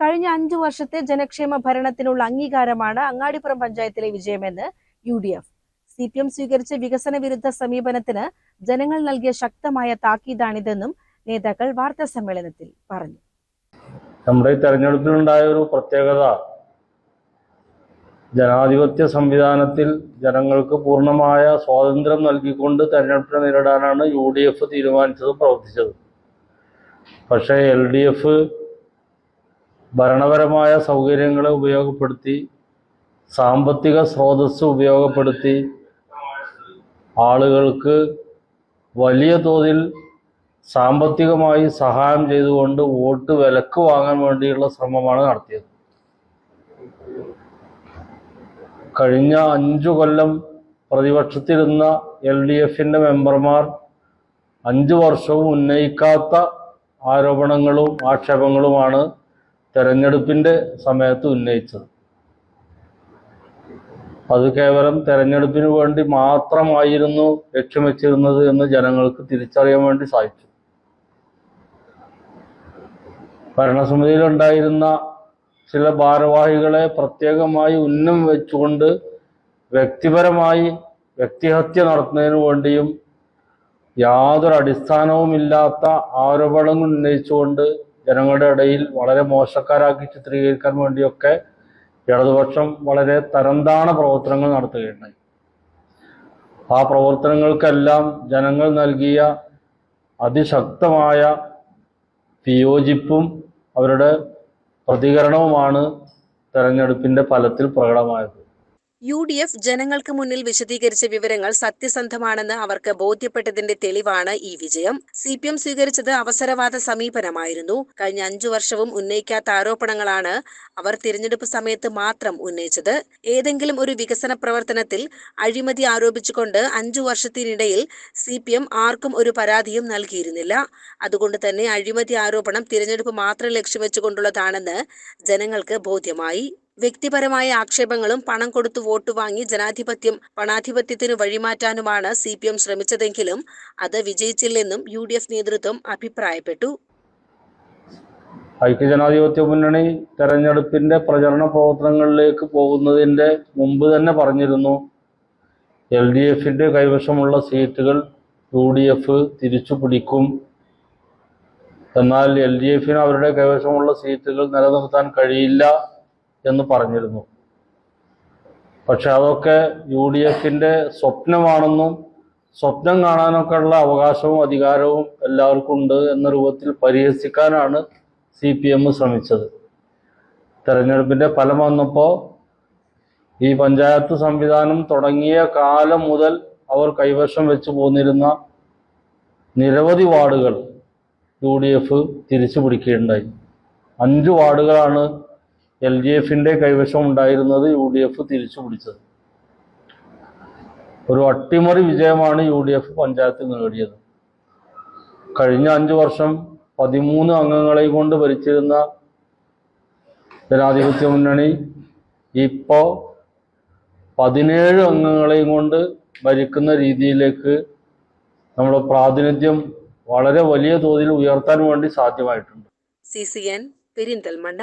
കഴിഞ്ഞ അഞ്ചു വർഷത്തെ ജനക്ഷേമ ഭരണത്തിനുള്ള അംഗീകാരമാണ് അങ്ങാടിപ്പുറം പഞ്ചായത്തിലെ വിജയമെന്ന് U D F C P M സ്വീകരിച്ച വികസന വിരുദ്ധ സമീപനത്തിന് ജനങ്ങൾ നൽകിയ ശക്തമായ താക്കീതാണിതെന്നും നേതാക്കൾ വാർത്താ സമ്മേളനത്തിൽ പറഞ്ഞു. നമ്മുടെ തെരഞ്ഞെടുപ്പിനുണ്ടായ ഒരു പ്രത്യേകത ജനാധിപത്യ സംവിധാനത്തിൽ ജനങ്ങൾക്ക് പൂർണമായ സ്വാതന്ത്ര്യം നൽകിക്കൊണ്ട് തെരഞ്ഞെടുപ്പിനെ നേരിടാനാണ് യു ഡി എഫ് തീരുമാനിച്ചതും പ്രവർത്തിച്ചത്. പക്ഷേ എൽ ഡി എഫ് ഭരണപരമായ സൗകര്യങ്ങളെ ഉപയോഗപ്പെടുത്തി സാമ്പത്തിക സ്രോതസ് ഉപയോഗപ്പെടുത്തി ആളുകൾക്ക് വലിയ തോതിൽ സാമ്പത്തികമായി സഹായം ചെയ്തുകൊണ്ട് വോട്ട് വിലക്ക് വാങ്ങാൻ വേണ്ടിയുള്ള ശ്രമമാണ് നടത്തിയത്. കഴിഞ്ഞ അഞ്ചു കൊല്ലം പ്രതിപക്ഷത്തിരുന്ന എൽ ഡി എഫിന്റെ മെമ്പർമാർ അഞ്ചു വർഷവും ഉന്നയിക്കാത്ത ആരോപണങ്ങളും ആക്ഷേപങ്ങളുമാണ് തെരഞ്ഞെടുപ്പിന്റെ സമയത്ത് ഉന്നയിച്ചത്. അത് കേവലം തെരഞ്ഞെടുപ്പിന് വേണ്ടി മാത്രമായിരുന്നു ലക്ഷ്യം വെച്ചിരുന്നത് എന്ന് ജനങ്ങൾക്ക് തിരിച്ചറിയാൻ വേണ്ടി സാധിച്ചു. ഭരണസമിതിയിലുണ്ടായിരുന്ന ചില ഭാരവാഹികളെ പ്രത്യേകമായി ഉന്നം വെച്ചുകൊണ്ട് വ്യക്തിപരമായി വ്യക്തിഹത്യ നടത്തുന്നതിന് വേണ്ടിയും യാതൊരു അടിസ്ഥാനവുമില്ലാത്ത ആരോപണങ്ങൾ ഉന്നയിച്ചുകൊണ്ട് ജനങ്ങളുടെ ഇടയിൽ വളരെ മോശക്കാരാക്കി ചിത്രീകരിക്കാൻ വേണ്ടിയൊക്കെ ഇടതുപക്ഷം വളരെ തരംതാണ പ്രവർത്തനങ്ങൾ നടത്തുകയുണ്ടായി. ആ പ്രവർത്തനങ്ങൾക്കെല്ലാം ജനങ്ങൾ നൽകിയ അതിശക്തമായ വിയോജിപ്പും അവരുടെ പ്രതികരണവുമാണ് തെരഞ്ഞെടുപ്പിന്റെ ഫലത്തിൽ പ്രകടമായത്. യു ഡി എഫ് ജനങ്ങൾക്ക് മുന്നിൽ വിശദീകരിച്ച വിവരങ്ങൾ സത്യസന്ധമാണെന്ന് അവർക്ക് ബോധ്യപ്പെട്ടതിന്റെ തെളിവാണ് ഈ വിജയം. സി പി എം സ്വീകരിച്ചത് അവസരവാദ സമീപനമായിരുന്നു. കഴിഞ്ഞ അഞ്ചു വർഷവും ഉന്നയിക്കാത്ത ആരോപണങ്ങളാണ് അവർ തിരഞ്ഞെടുപ്പ് സമയത്ത് മാത്രം ഉന്നയിച്ചത്. ഏതെങ്കിലും ഒരു വികസന പ്രവർത്തനത്തിൽ അഴിമതി ആരോപിച്ചുകൊണ്ട് അഞ്ചു വർഷത്തിനിടയിൽ സി പി എം ആർക്കും ഒരു പരാതിയും നൽകിയിരുന്നില്ല. അതുകൊണ്ട് തന്നെ അഴിമതി ആരോപണം തിരഞ്ഞെടുപ്പ് മാത്രം ലക്ഷ്യം വെച്ചുകൊണ്ടുള്ളതാണെന്ന് ജനങ്ങൾക്ക് ബോധ്യമായി. വ്യക്തിപരമായ ആക്ഷേപങ്ങളും പണം കൊടുത്തു വോട്ട് വാങ്ങി ജനാധിപത്യം പണാധിപത്യത്തിന് വഴിമാറ്റാനുമാണ് സി പി എം ശ്രമിച്ചതെങ്കിലും അത് വിജയിച്ചില്ലെന്നും യു ഡി എഫ് നേതൃത്വം അഭിപ്രായപ്പെട്ടു. ഐക്യജനാധിപത്യ മുന്നണി തെരഞ്ഞെടുപ്പിന്റെ പ്രചരണ പ്രവർത്തനങ്ങളിലേക്ക് പോകുന്നതിന്റെ മുമ്പ് തന്നെ പറഞ്ഞിരുന്നു എൽ ഡി എഫിന്റെ കൈവശമുള്ള സീറ്റുകൾ യു ഡി എഫ് തിരിച്ചു പിടിക്കും. എന്നാൽ എൽ ഡി എഫിന് അവരുടെ കൈവശമുള്ള സീറ്റുകൾ നിലനിർത്താൻ കഴിയില്ല. എന്ന് പറഞ്ഞിരുന്നു. പക്ഷെ അതൊക്കെ യു ഡി എഫിന്റെ സ്വപ്നമാണെന്നും സ്വപ്നം കാണാനൊക്കെ ഉള്ള അവകാശവും അധികാരവും എല്ലാവർക്കും ഉണ്ട് എന്ന രൂപത്തിൽ പരിഹസിക്കാനാണ് സി പി എം ശ്രമിച്ചത്. തെരഞ്ഞെടുപ്പിന്റെ ഫലം വന്നപ്പോൾ ഈ പഞ്ചായത്ത് സംവിധാനം തുടങ്ങിയ കാലം മുതൽ അവർ കൈവശം വെച്ച് പോന്നിരുന്ന നിരവധി വാർഡുകൾ യു ഡി എഫ് തിരിച്ചു പിടിക്കുകയുണ്ടായി അഞ്ച് വാർഡുകളാണ് എൽ ഡി എഫിന്റെ കൈവശം ഉണ്ടായിരുന്നത് യു ഡി എഫ് തിരിച്ചു പിടിച്ചത്. ഒരു അട്ടിമറി വിജയമാണ് യു ഡി എഫ് പഞ്ചായത്തിൽ നേടിയത്. കഴിഞ്ഞ അഞ്ചു വർഷം പതിമൂന്ന് അംഗങ്ങളെ കൊണ്ട് ഭരിച്ചിരുന്ന ജനാധിപത്യ മുന്നണി ഇപ്പോൾ പതിനേഴ് അംഗങ്ങളെയും കൊണ്ട് ഭരിക്കുന്ന രീതിയിലേക്ക് നമ്മുടെ പ്രാതിനിധ്യം വളരെ വലിയ തോതിൽ ഉയർത്താൻ വേണ്ടി സാധ്യമായിട്ടുണ്ട്. C C N Perinthalmanna